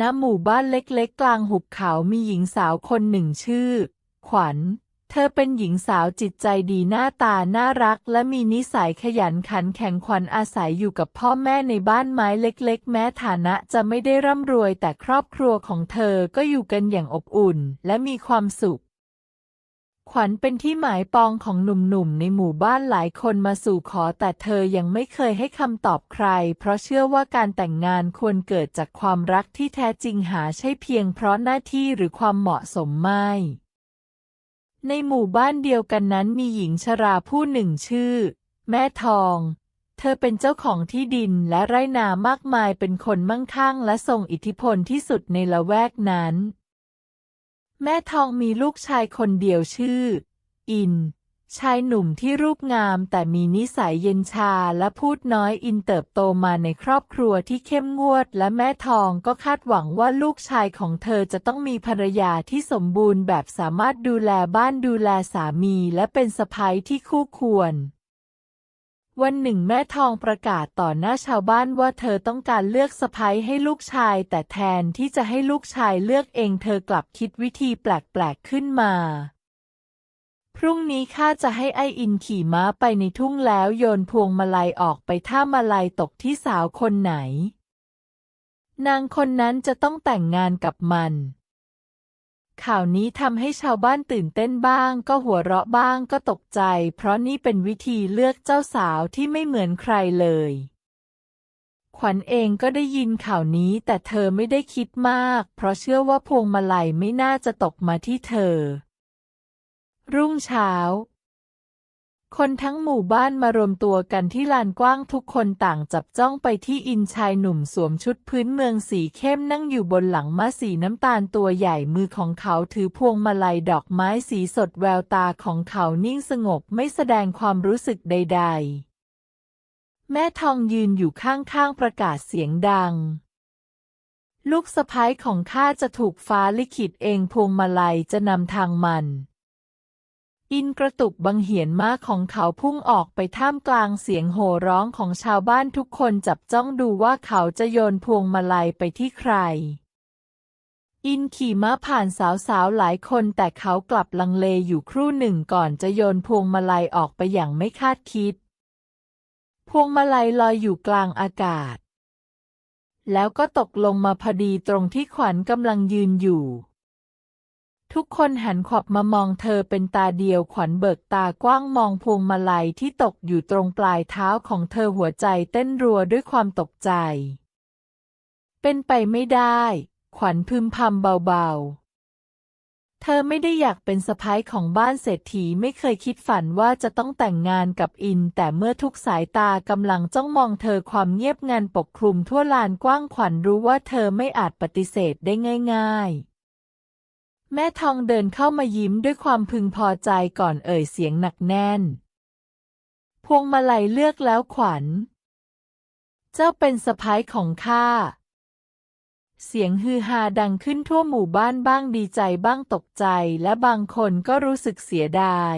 ณหมู่บ้านเล็กๆ กลางหุบเขามีหญิงสาวคนหนึ่งชื่อ ขวัญ เธอเป็นหญิงสาวจิตใจดีหน้าตาน่ารัก และมีนิสัยขยันขันแข็งขวัญอาศัยอยู่กับพ่อแม่ในบ้านไม้เล็กๆ แม้ฐานะจะไม่ได้ร่ำรวยแต่ครอบครัวของเธอก็อยู่กันอย่างอบอุ่น และมีความสุข ขวัญเป็นที่หมายปองของหนุ่มๆ ในหมู่บ้านหลายคนมาสู่ขอแต่เธอยังไม่เคยให้คำตอบใคร เพราะเชื่อว่าการแต่งงานควรเกิดจากความรักที่แท้จริงหาใช่เพียงเพราะหน้าที่หรือความเหมาะสมไม่ ในหมู่บ้านเดียวกันนั้นมีหญิงชราผู้หนึ่งชื่อ แม่ทอง เธอเป็นเจ้าของที่ดินและไร่นามากมายเป็นคนมั่งคั่งและทรงอิทธิพลที่สุดในละแวกนั้น แม่ทองมีลูกชายคนเดียวชื่อ อิน ชายหนุ่มที่รูปงามแต่มีนิสัยเย็นชาและพูดน้อยอินเติบโตมาในครอบครัวที่เข้มงวด และแม่ทองก็คาดหวังว่าลูกชายของเธอจะต้องมีภรรยาที่สมบูรณ์แบบสามารถดูแลบ้านดูแลสามีและเป็นสะใภ้ที่คู่ควร วันหนึ่งแม่ทองประกาศต่อหน้าชาวบ้านว่าเธอต้องการเลือกสะใภ้ให้ลูกชาย แต่แทนที่จะให้ลูกชายเลือกเองเธอกลับคิดวิธีแปลกๆขึ้นมา พรุ่งนี้ข้าจะให้ไออินขี่ม้าไปในทุ่งแล้วโยนพวงมาลัยออกไปถ้ามาลัยตกที่สาวคนไหน นางคนนั้นจะต้องแต่งงานกับมัน ข่าวนี้ทำให้ชาวบ้านตื่นเต้นบ้าง ก็หัวเราะบ้างก็ตกใจ เพราะนี่เป็นวิธีเลือกเจ้าสาวที่ไม่เหมือนใครเลย ขวัญเองก็ได้ยินข่าวนี้แต่เธอไม่ได้คิดมาก เพราะเชื่อว่าพวงมาลัยไม่น่าจะตกมาที่เธอ รุ่งเช้า คนทั้งหมู่บ้านมารวมตัวกันที่ลานกว้างทุกคนต่างจับจ้องไปที่อินชายหนุ่มสวมชุดพื้นเมืองสีเข้มนั่งอยู่บนหลังม้าสีน้ำตาลตัวใหญ่มือของเขาถือพวงมาลัยดอกไม้สีสดแววตาของเขานิ่งสงบไม่แสดงความรู้สึกใด ๆ แม่ทองยืนอยู่ข้างๆประกาศเสียงดังลูกสะพ้ายของข้าจะถูกฟ้าลิขิตเองพวงมาลัยจะนำทางมัน อินกระตุกบังเหียนม้าของเขาพุ่งออกไปท่ามกลางเสียงโห่ร้องของชาวบ้านทุกคนจับจ้องดูว่าเขาจะโยนพวงมาลัยไปที่ใคร อินขี่ม้าผ่านสาวๆหลายคนแต่เขากลับลังเลอยู่ครู่หนึ่งก่อนจะโยนพวงมาลัยออกไปอย่างไม่คาดคิด พวงมาลัยลอยอยู่กลางอากาศ แล้วก็ตกลงมาพอดีตรงที่ขวัญกำลังยืนอยู่ ทุกคนหันขวับมามองเธอเป็นตาเดียวขวัญเบิกตากว้างมองพวงมาลัยที่ตกอยู่ตรงปลายเท้าของเธอหัวใจเต้นรัวด้วยความตกใจ เป็นไปไม่ได้ ขวัญพึมพำเบาๆ เธอไม่ได้อยากเป็นสะพ้ายของบ้านเศรษฐีไม่เคยคิดฝันว่าจะต้องแต่งงานกับอิน แต่เมื่อทุกสายตากำลังจ้องมองเธอความเงียบงันปกคลุมทั่วลานกว้างขวัญรู้ว่าเธอไม่อาจปฏิเสธได้ง่าย ๆ แม่ทองเดินเข้ามายิ้มด้วยความพึงพอใจก่อนเอ่ยเสียงหนักแน่น พวงมาลัยเลือกแล้วขวัญ เจ้าเป็นสะพ้ายของข้า เสียงฮือฮาดังขึ้นทั่วหมู่บ้านบ้างดีใจบ้างตกใจและบางคนก็รู้สึกเสียดาย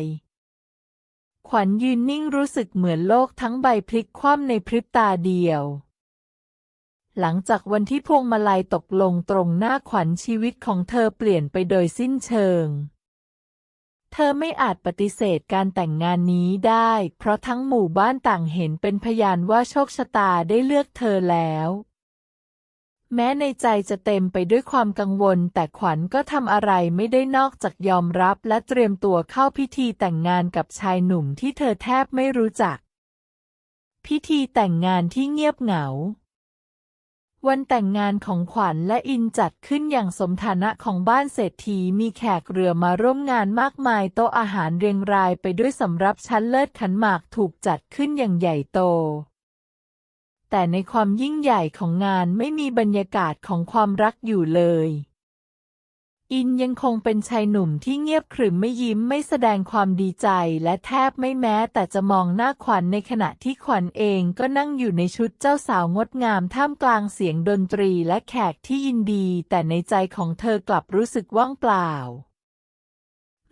ขวัญยืนนิ่งรู้สึกเหมือนโลกทั้งใบพลิกคว่ำในพริบตาเดียว หลังจากวันที่พวงมาลัยตกลงตรงหน้าขวัญชีวิตของเธอเปลี่ยนไปโดยสิ้นเชิง เธอไม่อาจปฏิเสธการแต่งงานนี้ได้ เพราะทั้งหมู่บ้านต่างเห็นเป็นพยานว่าโชคชะตาได้เลือกเธอแล้วแม้ในใจจะเต็มไปด้วยความกังวล แต่ขวัญก็ทำอะไรไม่ได้นอกจากยอมรับและเตรียมตัวเข้าพิธีแต่งงานกับชายหนุ่มที่เธอแทบไม่รู้จัก พิธีแต่งงานที่เงียบเหงา วันแต่งงานของขวัญและอินจัดขึ้นอย่างสมฐานะของบ้านเศรษฐีมีแขกเรือมาร่วมงานมากมายโต๊ะอาหารเรียงรายไปด้วยสำรับชั้นเลิศขันหมากถูกจัดขึ้นอย่างใหญ่โต แต่ในความยิ่งใหญ่ของงานไม่มีบรรยากาศของความรักอยู่เลย อินยังคงเป็นชายหนุ่มที่เงียบขรึมไม่ยิ้มไม่แสดงความดีใจและแทบไม่แม้แต่จะมองหน้าขวัญในขณะที่ขวัญเองก็นั่งอยู่ในชุดเจ้าสาวงดงามท่ามกลางเสียงดนตรีและแขกที่ยินดี แต่ในใจของเธอกลับรู้สึกว่างเปล่า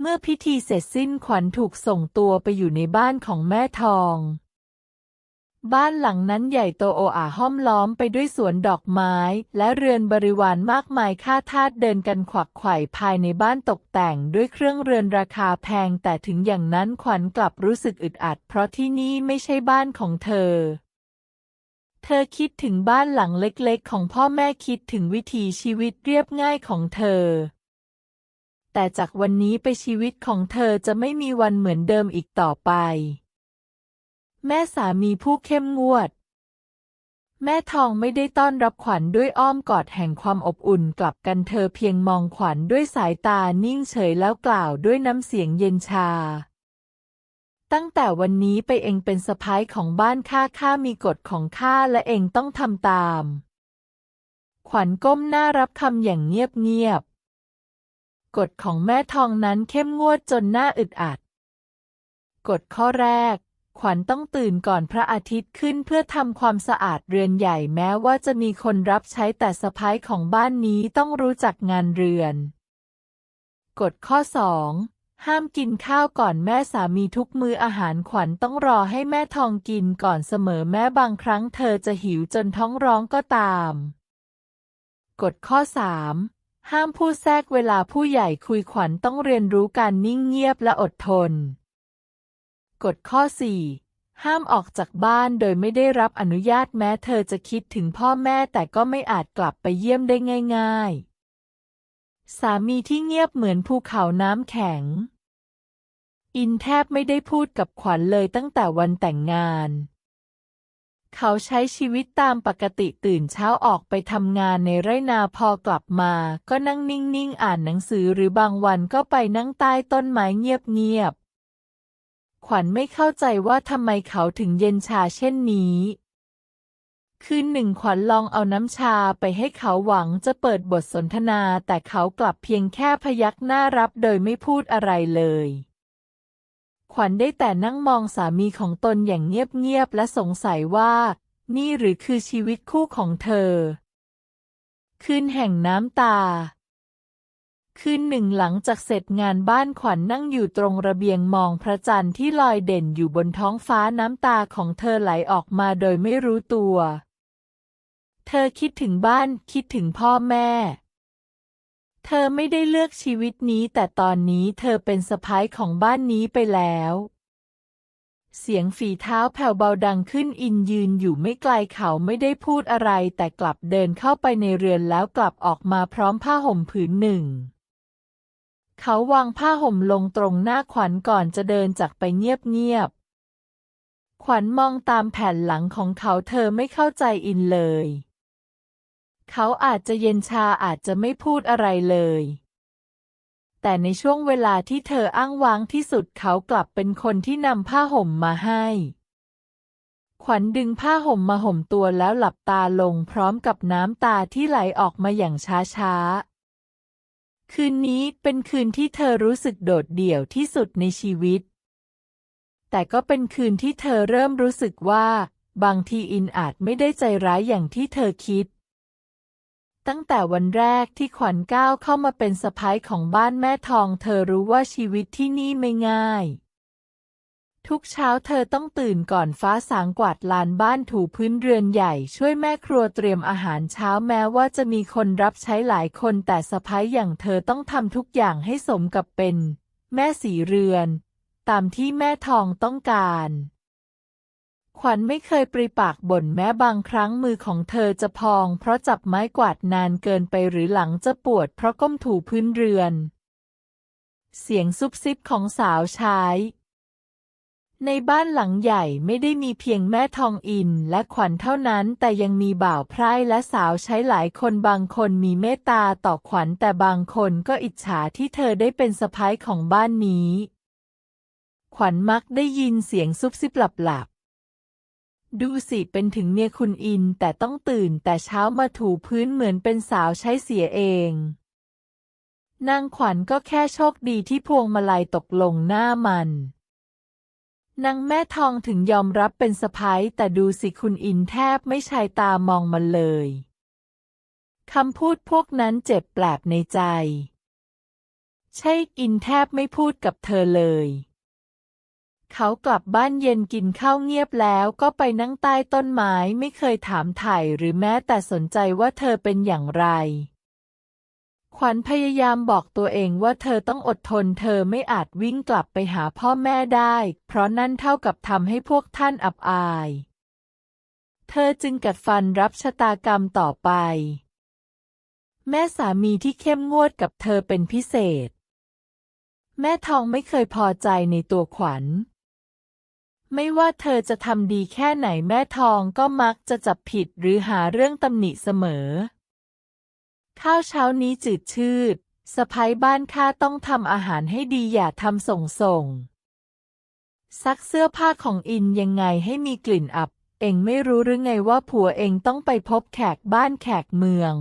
เมื่อพิธีเสร็จสิ้นขวัญถูกส่งตัวไปอยู่ในบ้านของแม่ทอง บ้านหลังนั้นใหญ่โตโออาห้อมล้อมไปด้วยสวนดอกไม้ และเรือนบริวารมากมายข้าทาสเดินกันขวักไขว่ภายในบ้านตกแต่งด้วยเครื่องเรือนราคาแพง แต่ถึงอย่างนั้นขวัญกลับรู้สึกอึดอัด เพราะที่นี่ไม่ใช่บ้านของเธอ เธอคิดถึงบ้านหลังเล็กๆ ของพ่อแม่คิดถึงวิถีชีวิตเรียบง่ายของเธอ แต่จากวันนี้ไปชีวิตของเธอจะไม่มีวันเหมือนเดิมอีกต่อไป แม่สามีผู้เข้มงวด แม่ทองไม่ได้ต้อนรับขวัญด้วยอ้อมกอดแห่งความอบอุ่นกลับกันเธอเพียงมองขวัญด้วยสายตานิ่งเฉยแล้วกล่าวด้วยน้ำเสียงเย็นชา ตั้งแต่วันนี้ไปเองเป็นสะพ้ายของบ้านข้าข้ามีกฎของข้าและเองต้องทำตาม ขวัญก้มหน้ารับคำอย่างเงียบๆกฎของแม่ทองนั้นเข้มงวดจนหน้าอึดอัด กฎข้อแรก ขวัญต้องตื่นก่อนพระอาทิตย์ขึ้นเพื่อทำความสะอาดเรือนใหญ่แม้ว่าจะมีคนรับใช้แต่สะพ้ายของบ้านนี้ต้องรู้จักงานเรือน กฎข้อสองห้ามกินข้าวก่อนแม่สามีทุกมื้ออาหารขวัญต้องรอให้แม่ทองกินก่อนเสมอแม้บางครั้งเธอจะหิวจนท้องร้องก็ตาม กฎข้อสามห้ามพูดแทรกเวลาผู้ใหญ่คุยขวัญต้องเรียนรู้การนิ่งเงียบและอดทน กฎข้อสี่ห้ามออกจากบ้านโดยไม่ได้รับอนุญาตแม้เธอจะคิดถึงพ่อแม่แต่ก็ไม่อาจกลับไปเยี่ยมได้ง่าย ๆ สามีที่เงียบเหมือนภูเขาน้ำแข็ง อินแทบไม่ได้พูดกับขวัญเลยตั้งแต่วันแต่งงานเขาใช้ชีวิตตามปกติตื่นเช้าออกไปทำงานในไร่นาพอกลับมา ก็นั่งนิ่ง ๆ อ่านหนังสือหรือบางวันก็ไปนั่งใต้ต้นไม้เงียบๆ ขวัญไม่เข้าใจว่าทำไมเขาถึงเย็นชาเช่นนี้คืนหนึ่งขวัญลองเอาน้ำชาไปให้เขาหวังจะเปิดบทสนทนา แต่เขากลับเพียงแค่พยักหน้ารับโดยไม่พูดอะไรเลย ขวัญได้แต่นั่งมองสามีของตนอย่างเงียบๆและสงสัยว่า นี่หรือคือชีวิตคู่ของเธอ คืนแห่งน้ำตา คืนหนึ่งหลังจากเสร็จงานบ้านขวัญนนั่งอยู่ตรงระเบียงมองพระจันทร์ที่ลอยเด่นอยู่บนท้องฟ้าน้ำตาของเธอไหลออกมาโดยไม่รู้ตัว เธอคิดถึงบ้านคิดถึงพ่อแม่ เธอไม่ได้เลือกชีวิตนี้ แต่ตอนนี้เธอเป็นสะพ้ายของบ้านนี้ไปแล้ว เสียงฝีเท้าแผ่วเบาดังขึ้นอินยืนอยู่ไม่ไกลเขาไม่ได้พูดอะไร แต่กลับเดินเข้าไปในเรือนแล้วกลับออกมาพร้อมผ้าห่มผืนหนึ่ง เขาวางผ้าห่มลงตรงหน้าขวัญก่อนจะเดินจากไปเงียบๆ ขวัญมองตามแผ่นหลังของเขาเธอไม่เข้าใจอินเลย เขาอาจจะเย็นชาอาจจะไม่พูดอะไรเลย แต่ในช่วงเวลาที่เธออ้างว้างที่สุดเขากลับเป็นคนที่นำผ้าห่มมาให้ ขวัญดึงผ้าห่มมาห่มตัวแล้วหลับตาลงพร้อมกับน้ำตาที่ไหลออกมาอย่างช้าๆ คืนนี้เป็นคืนที่เธอรู้สึกโดดเดี่ยวที่สุดในชีวิต แต่ก็เป็นคืนที่เธอเริ่มรู้สึกว่า บางทีอินอาจไม่ได้ใจร้ายอย่างที่เธอคิด ตั้งแต่วันแรกที่ขวัญก้าวเข้ามาเป็นสะพ้ายของบ้านแม่ทอง เธอรู้ว่าชีวิตที่นี่ไม่ง่าย ทุกเช้าเธอต้องตื่นก่อนฟ้าสางกวาดลานบ้านถูพื้นเรือนใหญ่ ช่วยแม่ครัวเตรียมอาหารเช้าแม้ว่าจะมีคนรับใช้หลายคนแต่สะพ้ายอย่างเธอต้องทำทุกอย่างให้สมกับเป็น แม่สีเรือน ตามที่แม่ทองต้องการ ขวัญไม่เคยปริปากบ่นแม้บางครั้งมือของเธอจะพอง เพราะจับไม้กวาดนานเกินไปหรือหลังจะปวดเพราะก้มถูพื้นเรือน เสียงซุบซิบของสาวใช้ ในบ้านหลังใหญ่ไม่ได้มีเพียงแม่ทองอินและขวัญเท่านั้นแต่ยังมีบ่าวไพร่และสาวใช้หลายคนบางคนมีเมตตาต่อขวัญแต่บางคนก็อิจฉาที่เธอได้เป็นสะพ้ายของบ้านนี้ ขวัญมักได้ยินเสียงซุบซิบหลับๆดูสิเป็นถึงเมียคุณอินแต่ต้องตื่นแต่เช้ามาถูพื้นเหมือนเป็นสาวใช้เสียเองนางขวัญก็แค่โชคดีที่พวงมาลัยตกลงหน้ามัน นางแม่ทองถึงยอมรับเป็นสะพ้ายแต่ดูสิคุณอินแทบไม่ชายตามองมันเลยคำพูดพวกนั้นเจ็บแปลบในใจ ใช่อินแทบไม่พูดกับเธอเลย เขากลับบ้านเย็นกินข้าวเงียบแล้วก็ไปนั่งใต้ต้นไม้ไม่เคยถามไถ่หรือแม้แต่สนใจว่าเธอเป็นอย่างไร ขวัญพยายามบอกตัวเองว่าเธอต้องอดทนเธอไม่อาจวิ่งกลับไปหาพ่อแม่ได้ เพราะนั่นเท่ากับทำให้พวกท่านอับอาย เธอจึงกัดฟันรับชะตากรรมต่อไป แม่สามีที่เข้มงวดกับเธอเป็นพิเศษ แม่ทองไม่เคยพอใจในตัวขวัญ ไม่ว่าเธอจะทำดีแค่ไหนแม่ทองก็มักจะจับผิดหรือหาเรื่องตำหนิเสมอ ข้าวเช้านี้จืดชืดสะพ้ายบ้านข้าต้องทำอาหารให้ดีอย่าทำส่งส่ง ซักเสื้อผ้าของอินยังไงให้มีกลิ่นอับ เองไม่รู้หรือไงว่าผัวเองต้องไปพบแขกบ้านแขกเมือง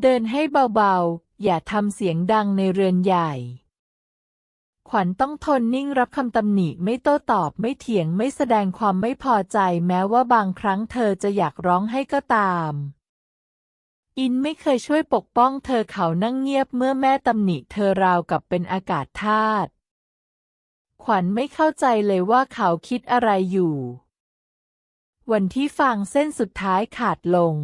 เดินให้เบาๆ อย่าทำเสียงดังในเรือนใหญ่ ขวัญต้องทนนิ่งรับคำตำหนิไม่โต้ตอบไม่เถียงไม่แสดงความไม่พอใจแม้ว่าบางครั้งเธอจะอยากร้องให้ก็ตาม อินไม่เคยช่วยปกป้องเธอเขานั่งเงียบเมื่อแม่ตำหนิเธอราวกับเป็นอากาศธาตุขวัญไม่เข้าใจเลยว่าเขาคิดอะไรอยู่ วันที่ฟางเส้นสุดท้ายขาดลง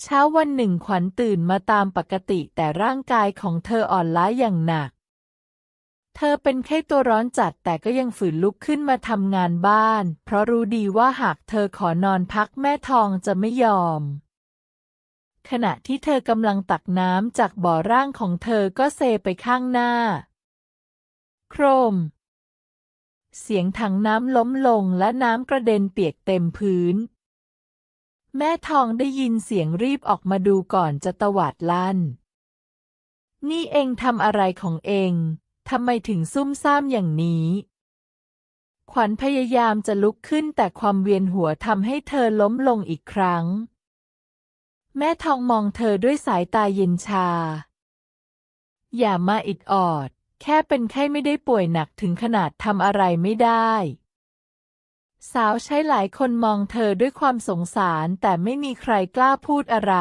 เช้าวันหนึ่งขวัญตื่นมาตามปกติแต่ร่างกายของเธออ่อนล้าอย่างหนัก เธอเป็นไข้ตัวร้อนจัดแต่ก็ยังฝืนลุกขึ้นมาทำงานบ้าน เพราะรู้ดีว่าหากเธอขอนอนพักแม่ทองจะไม่ยอม ขณะที่เธอกำลังตักน้ำจากบ่อร่างของเธอก็เซไปข้างหน้า โครม เสียงถังน้ำล้มลงและน้ำกระเด็นเปียกเต็มพื้น แม่ทองได้ยินเสียงรีบออกมาดูก่อนจะตวาดลั่น นี่เองทำอะไรของเองทำไมถึงซุ่มซ่ามอย่างนี้ ขวัญพยายามจะลุกขึ้นแต่ความเวียนหัวทำให้เธอล้มลงอีกครั้ง แม่ทองมองเธอด้วยสายตาเย็นชา อย่ามาอิดออด แค่เป็นไข้ไม่ได้ป่วยหนักถึงขนาดทำอะไรไม่ได้ สาวใช้หลายคนมองเธอด้วยความสงสารแต่ไม่มีใครกล้าพูดอะไร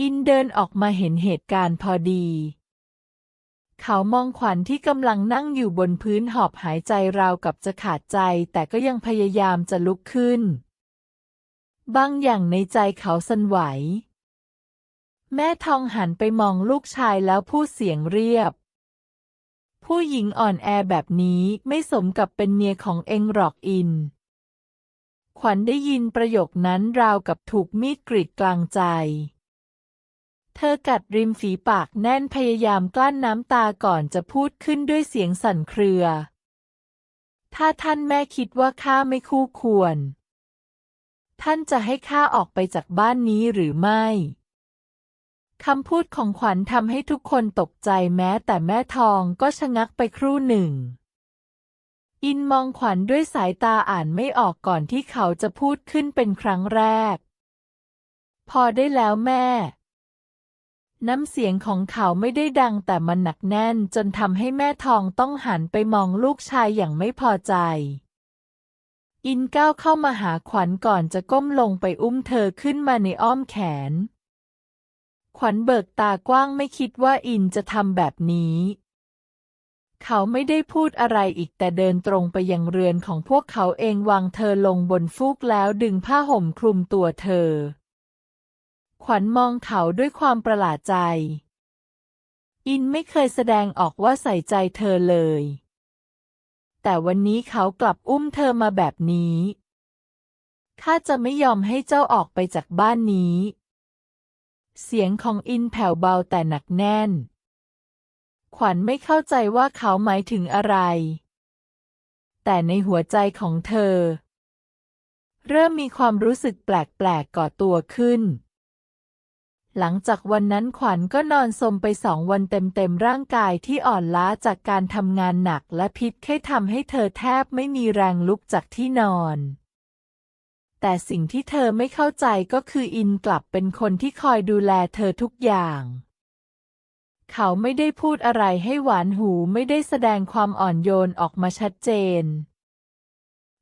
อินเดินออกมาเห็นเหตุการณ์พอดี เขามองขวัญที่กำลังนั่งอยู่บนพื้นหอบหายใจราวกับจะขาดใจ แต่ก็ยังพยายามจะลุกขึ้น บางอย่างในใจเขาสั่นไหว แม่ทองหันไปมองลูกชายแล้วพูดเสียงเรียบ ผู้หญิงอ่อนแอแบบนี้ไม่สมกับเป็นเมียของเองหรอกอิน ขวัญได้ยินประโยคนั้นราวกับถูกมีดกรีดกลางใจ เธอกัดริมฝีปากแน่นพยายามกลั้นน้ำตาก่อนจะพูดขึ้นด้วยเสียงสั่นเครือ ถ้าท่านแม่คิดว่าข้าไม่คู่ควร ท่านจะให้ข้าออกไปจากบ้านนี้หรือไม่ คำพูดของขวัญทำให้ทุกคนตกใจแม้แต่แม่ทองก็ชะงักไปครู่หนึ่ง อินมองขวัญด้วยสายตาอ่านไม่ออกก่อนที่เขาจะพูดขึ้นเป็นครั้งแรก พอได้แล้วแม่ น้ำเสียงของเขาไม่ได้ดังแต่มันหนักแน่นจนทำให้แม่ทองต้องหันไปมองลูกชายอย่างไม่พอใจ อินก้าวเข้ามาหาขวัญก่อนจะก้มลงไปอุ้มเธอขึ้นมาในอ้อมแขน ขวัญเบิกตากว้างไม่คิดว่าอินจะทำแบบนี้ เขาไม่ได้พูดอะไรอีกแต่เดินตรงไปยังเรือนของพวกเขาเองวางเธอลงบนฟูกแล้วดึงผ้าห่มคลุมตัวเธอ ขวัญมองเขาด้วยความประหลาดใจ อินไม่เคยแสดงออกว่าใส่ใจเธอเลย แต่วันนี้เขากลับอุ้มเธอมาแบบนี้ ข้าจะไม่ยอมให้เจ้าออกไปจากบ้านนี้ เสียงของอินแผ่วเบาแต่หนักแน่น ขวัญไม่เข้าใจว่าเขาหมายถึงอะไร แต่ในหัวใจของเธอ เริ่มมีความรู้สึกแปลกๆก่อตัวขึ้น หลังจากวันนั้นขวัญก็นอนสมไปสองวันเต็มๆร่างกายที่อ่อนล้าจากการทำงานหนักและพิษแค่ทำให้เธอแทบไม่มีแรงลุกจากที่นอน แต่สิ่งที่เธอไม่เข้าใจก็คืออินกลับเป็นคนที่คอยดูแลเธอทุกอย่าง เขาไม่ได้พูดอะไรให้หวานหูไม่ได้แสดงความอ่อนโยนออกมาชัดเจน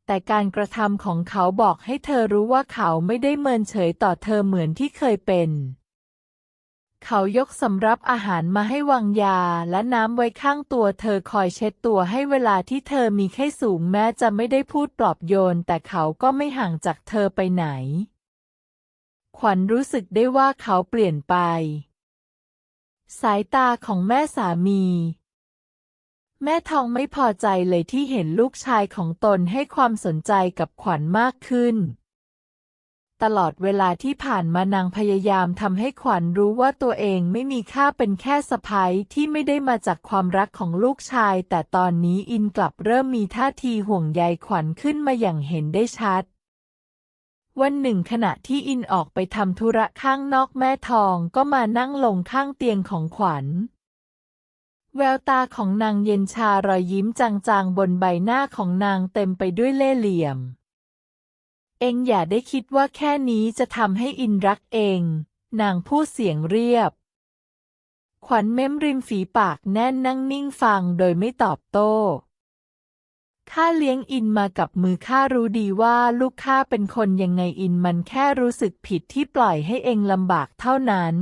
แต่การกระทำของเขาบอกให้เธอรู้ว่าเขาไม่ได้เมินเฉยต่อเธอเหมือนที่เคยเป็น เขายกสำรับอาหารมาให้วางยาและน้ำไว้ข้างตัวเธอคอยเช็ดตัวให้เวลาที่เธอมีไข้สูงแม้จะไม่ได้พูดปลอบโยน แต่เขาก็ไม่ห่างจากเธอไปไหน ขวัญรู้สึกได้ว่าเขาเปลี่ยนไป สายตาของแม่สามี แม่ทองไม่พอใจเลยที่เห็นลูกชายของตนให้ความสนใจกับขวัญมากขึ้น ตลอดเวลาที่ผ่านมานางพยายามทำให้ขวัญรู้ว่าตัวเองไม่มีค่าเป็นแค่สะพ้ยที่ไม่ได้มาจากความรักของลูกชาย แต่ตอนนี้อินกลับเริ่มมีท่าทีห่วงใยขวัญขึ้นมาอย่างเห็นได้ชัด วันหนึ่งขณะที่อินออกไปทำธุระข้างนอกแม่ทองก็มานั่งลงข้างเตียงของขวัญแววตาของนางเย็นชารอยยิ้มจางๆบนใบหน้าของนางเต็มไปด้วยเล่ห์เหลี่ยม เองอย่าได้คิดว่าแค่นี้จะทำให้อินรักเอง นางพูดเสียงเรียบ ขวัญเม้มริมฝีปากแน่นนั่งนิ่งฟังโดยไม่ตอบโต้ข้าเลี้ยงอินมากับมือข้ารู้ดีว่าลูกข้าเป็นคนยังไงอินมันแค่รู้สึกผิดที่ปล่อยให้เองลำบากเท่านั้น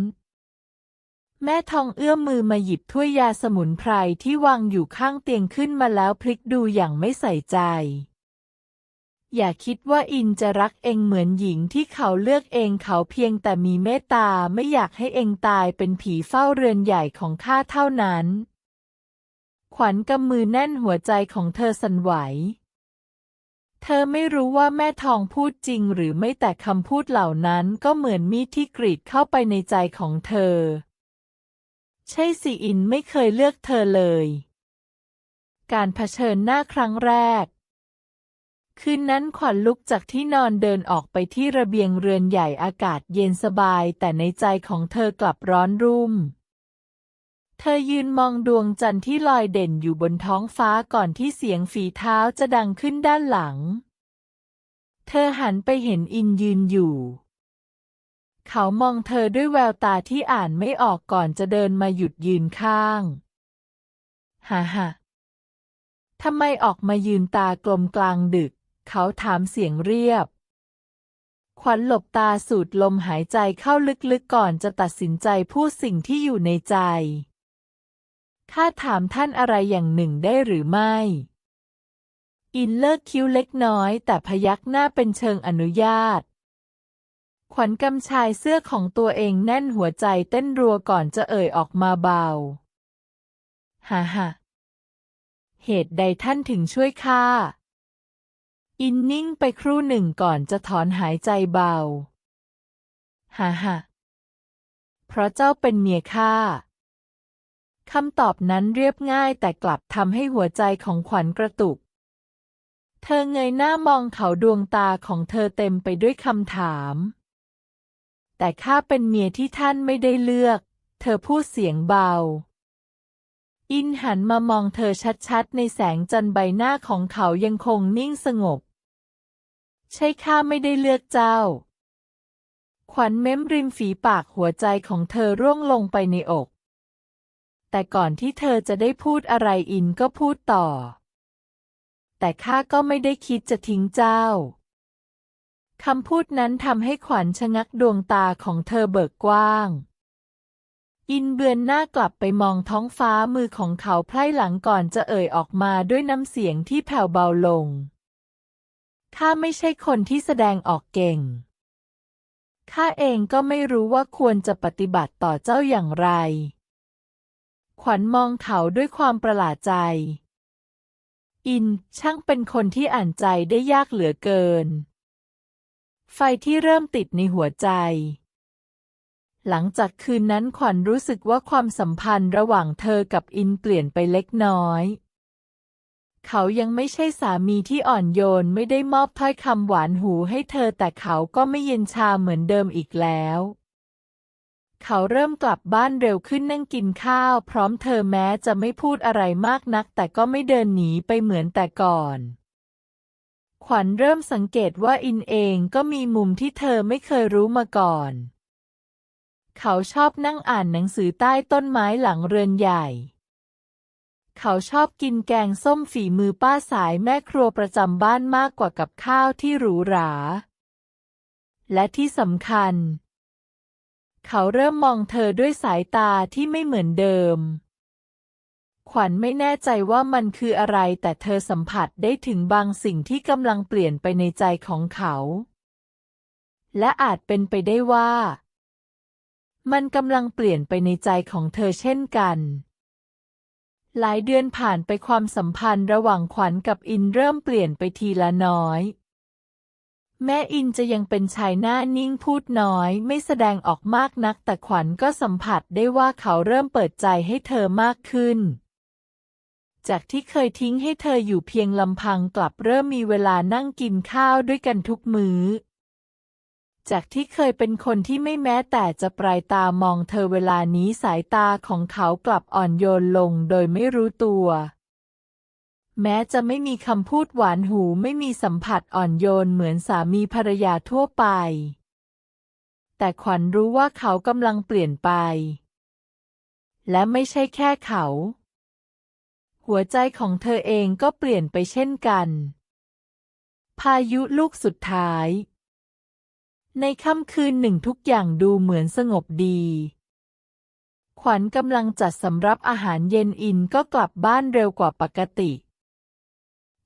แม่ทองเอื้อมมือมาหยิบถ้วยยาสมุนไพรที่วางอยู่ข้างเตียงขึ้นมาแล้วพลิกดูอย่างไม่ใส่ใจ อย่าคิดว่าอินจะรักเองเหมือนหญิงที่เขาเลือกเองเขาเพียงแต่มีเมตตาไม่อยากให้เองตายเป็นผีเฝ้าเรือนใหญ่ของข้าเท่านั้น ขวัญกำมือแน่นหัวใจของเธอสั่นไหว เธอไม่รู้ว่าแม่ทองพูดจริงหรือไม่แต่คำพูดเหล่านั้นก็เหมือนมีดที่กรีดเข้าไปในใจของเธอ ใช่สิอินไม่เคยเลือกเธอเลย การเผชิญหน้าครั้งแรก คืนนั้นขวัญลุกจากที่นอนเดินออกไปที่ระเบียงเรือนใหญ่อากาศเย็นสบาย แต่ในใจของเธอกลับร้อนรุ่ม เธอยืนมองดวงจันทร์ที่ลอยเด่นอยู่บนท้องฟ้าก่อนที่เสียงฝีเท้าจะดังขึ้นด้านหลัง เธอหันไปเห็นอินยืนอยู่ เขามองเธอด้วยแววตาที่อ่านไม่ออกก่อนจะเดินมาหยุดยืนข้างฮ่าฮ่าทำไมออกมายืนตากลมกลางดึก เขาถามเสียงเรียบ ขวัญหลบตาสูดลมหายใจเข้าลึกๆก่อนจะตัดสินใจพูดสิ่งที่อยู่ในใจ ข้าถามท่านอะไรอย่างหนึ่งได้หรือไม่ อินเลิกคิ้วเล็กน้อยแต่พยักหน้าเป็นเชิงอนุญาต ขวัญกำชายเสื้อของตัวเองแน่นหัวใจเต้นรัวก่อนจะเอ่ยออกมาเบา ฮ่าฮ่าเหตุใดท่านถึงช่วยข้า อินนิ่งไปครู่หนึ่งก่อนจะถอนหายใจเบา ฮ่าฮ่าเพราะเจ้าเป็นเมียข้าคำตอบนั้นเรียบง่ายแต่กลับทำให้หัวใจของขวัญกระตุก เธอเงยหน้ามองเขาดวงตาของเธอเต็มไปด้วยคำถาม แต่ข้าเป็นเมียที่ท่านไม่ได้เลือก เธอพูดเสียงเบา อินหันมามองเธอชัดๆ ในแสงจันทร์ใบหน้าของเขายังคงนิ่งสงบ ใช่ข้าไม่ได้เลือกเจ้า ขวัญเม้มริมฝีปากหัวใจของเธอร่วงลงไปในอก แต่ก่อนที่เธอจะได้พูดอะไรอินก็พูดต่อ แต่ข้าก็ไม่ได้คิดจะทิ้งเจ้าคำพูดนั้นทำให้ขวัญชะงักดวงตาของเธอเบิกกว้าง อินเบือนหน้ากลับไปมองท้องฟ้ามือของเขาไพล่หลังก่อนจะเอ่ยออกมาด้วยน้ำเสียงที่แผ่วเบาลง ข้าไม่ใช่คนที่แสดงออกเก่ง ข้าเองก็ไม่รู้ว่าควรจะปฏิบัติต่อเจ้าอย่างไร ขวัญมองเขาด้วยความประหลาดใจ อินช่างเป็นคนที่อ่านใจได้ยากเหลือเกิน ไฟที่เริ่มติดในหัวใจ หลังจากคืนนั้นขวัญรู้สึกว่าความสัมพันธ์ระหว่างเธอกับอินเปลี่ยนไปเล็กน้อย เขายังไม่ใช่สามีที่อ่อนโยนไม่ได้มอบถ้อยคำหวานหูให้เธอแต่เขาก็ไม่เย็นชาเหมือนเดิมอีกแล้ว เขาเริ่มกลับบ้านเร็วขึ้นนั่งกินข้าว พร้อมเธอแม้จะไม่พูดอะไรมากนัก แต่ก็ไม่เดินหนีไปเหมือนแต่ก่อน ขวัญเริ่มสังเกตว่าอินเองก็มีมุมที่เธอไม่เคยรู้มาก่อน เขาชอบนั่งอ่านหนังสือใต้ต้นไม้หลังเรือนใหญ่ เขาชอบกินแกงส้มฝีมือป้าสายแม่ครัวประจำบ้านมากกว่ากับข้าวที่หรูหรา และที่สำคัญ เขาเริ่มมองเธอด้วยสายตาที่ไม่เหมือนเดิม ขวัญไม่แน่ใจว่ามันคืออะไรแต่เธอสัมผัสได้ถึงบางสิ่งที่กำลังเปลี่ยนไปในใจของเขา และอาจเป็นไปได้ว่า มันกำลังเปลี่ยนไปในใจของเธอเช่นกัน หลายเดือนผ่านไปความสัมพันธ์ระหว่างขวัญกับอินเริ่มเปลี่ยนไปทีละน้อย แม่อินจะยังเป็นชายหน้านิ่งพูดน้อย ไม่แสดงออกมากนัก แต่ขวัญก็สัมผัสได้ว่าเขาเริ่มเปิดใจให้เธอมากขึ้น จากที่เคยทิ้งให้เธออยู่เพียงลำพังกลับเริ่มมีเวลานั่งกินข้าวด้วยกันทุกมื้อ จากที่เคยเป็นคนที่ไม่แม้แต่จะปลายตามองเธอเวลานี้สายตาของเขากลับอ่อนโยนลงโดยไม่รู้ตัว แม้จะไม่มีคำพูดหวานหูไม่มีสัมผัสอ่อนโยนเหมือนสามีภรรยาทั่วไป แต่ขวัญรู้ว่าเขากำลังเปลี่ยนไป และไม่ใช่แค่เขา หัวใจของเธอเองก็เปลี่ยนไปเช่นกัน พายุลูกสุดท้าย ในค่ำคืนหนึ่งทุกอย่างดูเหมือนสงบดี ขวัญกำลังจัดสำรับอาหารเย็นอินก็กลับบ้านเร็วกว่าปกติ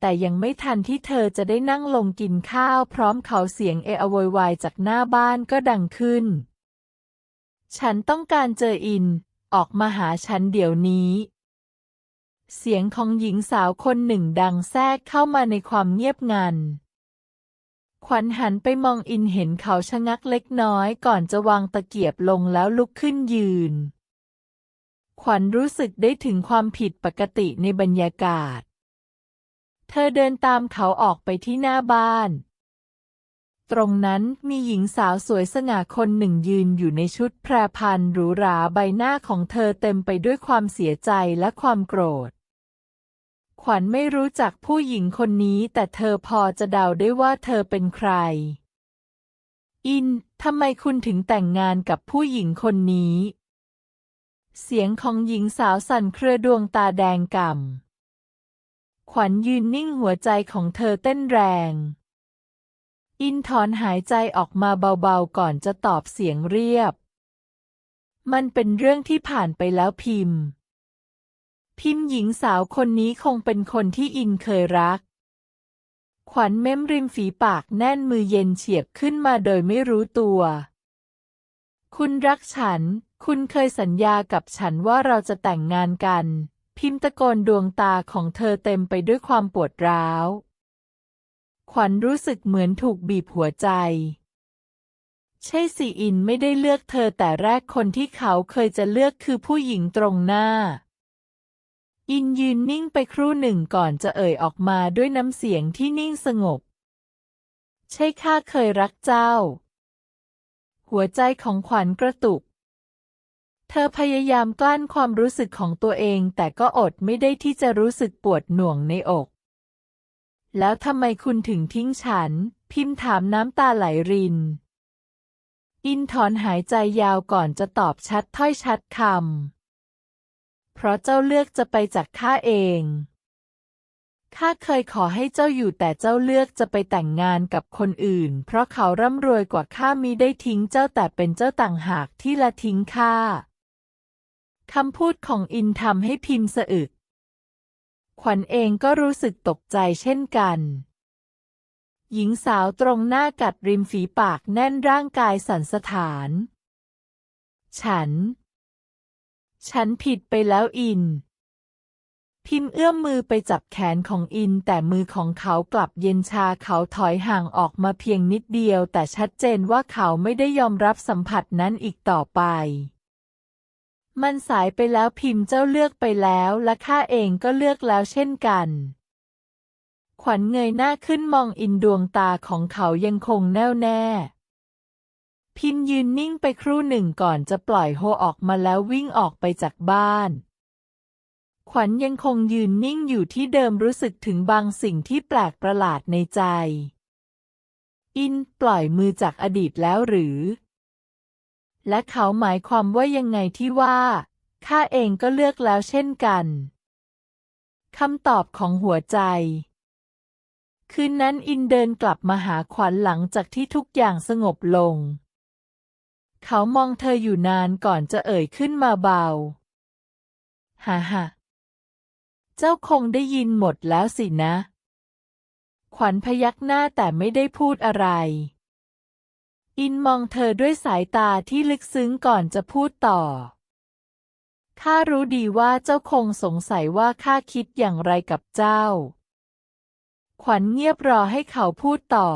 แต่ยังไม่ทันที่เธอจะได้นั่งลงกินข้าว พร้อมเขาเสียงเอะอโวยวายจากหน้าบ้านก็ดังขึ้น ฉันต้องการเจออิน ออกมาหาฉันเดี๋ยวนี้ เสียงของหญิงสาวคนหนึ่งดังแทรกเข้ามาในความเงียบงัน ขวัญหันไปมองอินเห็นเขาชะงักเล็กน้อยก่อนจะวางตะเกียบลงแล้วลุกขึ้นยืน ขวัญรู้สึกได้ถึงความผิดปกติในบรรยากาศ เธอเดินตามเขาออกไปที่หน้าบ้าน ตรงนั้นมีหญิงสาวสวยสง่าคนหนึ่งยืนอยู่ในชุดแพรพันหรูหราใบหน้าของเธอเต็มไปด้วยความเสียใจและความโกรธ ขวัญไม่รู้จักผู้หญิงคนนี้แต่เธอพอจะเดาได้ว่าเธอเป็นใคร อิน ทำไมคุณถึงแต่งงานกับผู้หญิงคนนี้ เสียงของหญิงสาวสั่นเครือดวงตาแดงก่ำ ขวัญยืนนิ่งหัวใจของเธอเต้นแรง อินถอนหายใจออกมาเบาๆก่อนจะตอบเสียงเรียบ มันเป็นเรื่องที่ผ่านไปแล้วพิมพ์ พิมพ์หญิงสาวคนนี้คงเป็นคนที่อินเคยรัก ขวัญเม้มริมฝีปากแน่นมือเย็นเฉียบขึ้นมาโดยไม่รู้ตัว คุณรักฉัน คุณเคยสัญญากับฉันว่าเราจะแต่งงานกัน พิมพ์ตะโกนดวงตาของเธอเต็มไปด้วยความปวดร้าว ขวัญรู้สึกเหมือนถูกบีบหัวใจใช่สิอินไม่ได้เลือกเธอแต่แรกคนที่เขาเคยจะเลือกคือผู้หญิงตรงหน้า อินยืนนิ่งไปครู่หนึ่งก่อนจะเอ่ยออกมาด้วยน้ำเสียงที่นิ่งสงบ ใช่ข้าเคยรักเจ้า หัวใจของขวัญกระตุก เธอพยายามกลั้นความรู้สึกของตัวเองแต่ก็อดไม่ได้ที่จะรู้สึกปวดหน่วงในอก แล้วทำไมคุณถึงทิ้งฉัน พิมพ์ถามน้ำตาไหลริน อินถอนหายใจยาวก่อนจะตอบชัดถ้อยชัดคำ เพราะเจ้าเลือกจะไปจากข้าเอง ข้าเคยขอให้เจ้าอยู่แต่เจ้าเลือกจะไปแต่งงานกับคนอื่น เพราะเขาร่ำรวยกว่าข้ามิได้ทิ้งเจ้าแต่เป็นเจ้าต่างหากที่ละทิ้งข้า คำพูดของอินทำให้พิมพ์สะอึก ขวัญเองก็รู้สึกตกใจเช่นกันหญิงสาวตรงหน้ากัดริมฝีปากแน่นร่างกายสั่นสะท้าน ฉัน ฉันผิดไปแล้วอิน พิมพ์เอื้อมมือไปจับแขนของอิน แต่มือของเขากลับเย็นชาเขาถอยห่างออกมาเพียงนิดเดียว แต่ชัดเจนว่าเขาไม่ได้ยอมรับสัมผัสนั้นอีกต่อไป มันสายไปแล้วพิมพ์เจ้าเลือกไปแล้วและข้าเองก็เลือกแล้วเช่นกันขวัญเงยหน้าขึ้นมองอินดวงตาของเขายังคงแน่วแน่ พิมพ์ยืนนิ่งไปครู่หนึ่งก่อนจะปล่อยโฮออกมาแล้ววิ่งออกไปจากบ้าน ขวัญยังคงยืนนิ่งอยู่ที่เดิมรู้สึกถึงบางสิ่งที่แปลกประหลาดในใจ อินปล่อยมือจากอดีตแล้วหรือ และเขาหมายความว่ายังไงที่ว่าข้าเองก็เลือกแล้วเช่นกันคำตอบของหัวใจ คืนนั้นอินเดินกลับมาหาขวัญหลังจากที่ทุกอย่างสงบลง เขามองเธออยู่นานก่อนจะเอ่ยขึ้นมาเบา ฮ่าฮ่าเจ้าคงได้ยินหมดแล้วสินะ ขวัญพยักหน้าแต่ไม่ได้พูดอะไร อินมองเธอด้วยสายตาที่ลึกซึ้งก่อนจะพูดต่อ ข้ารู้ดีว่าเจ้าคงสงสัยว่าข้าคิดอย่างไรกับเจ้า ขวัญเงียบรอให้เขาพูดต่อ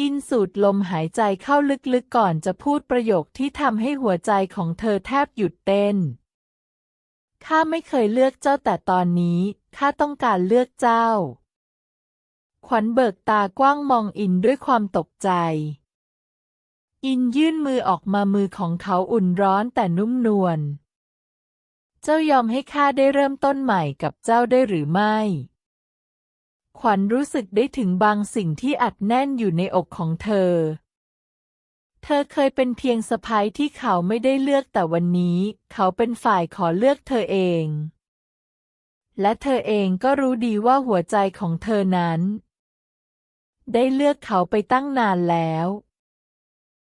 อินสูดลมหายใจเข้าลึกๆก่อนจะพูดประโยคที่ทำให้หัวใจของเธอแทบหยุดเต้น ข้าไม่เคยเลือกเจ้าแต่ตอนนี้ข้าต้องการเลือกเจ้า ขวัญเบิกตากว้างมองอินด้วยความตกใจ อินยื่นมือออกมามือของเขาอุ่นร้อนแต่นุ่มนวล เจ้ายอมให้ข้าได้เริ่มต้นใหม่กับเจ้าได้หรือไม่ ขวัญรู้สึกได้ถึงบางสิ่งที่อัดแน่นอยู่ในอกของเธอ เธอเคยเป็นเพียงสะพ้ายที่เขาไม่ได้เลือกแต่วันนี้ เขาเป็นฝ่ายขอเลือกเธอเอง และเธอเองก็รู้ดีว่าหัวใจของเธอนั้น ได้เลือกเขาไปตั้งนานแล้ว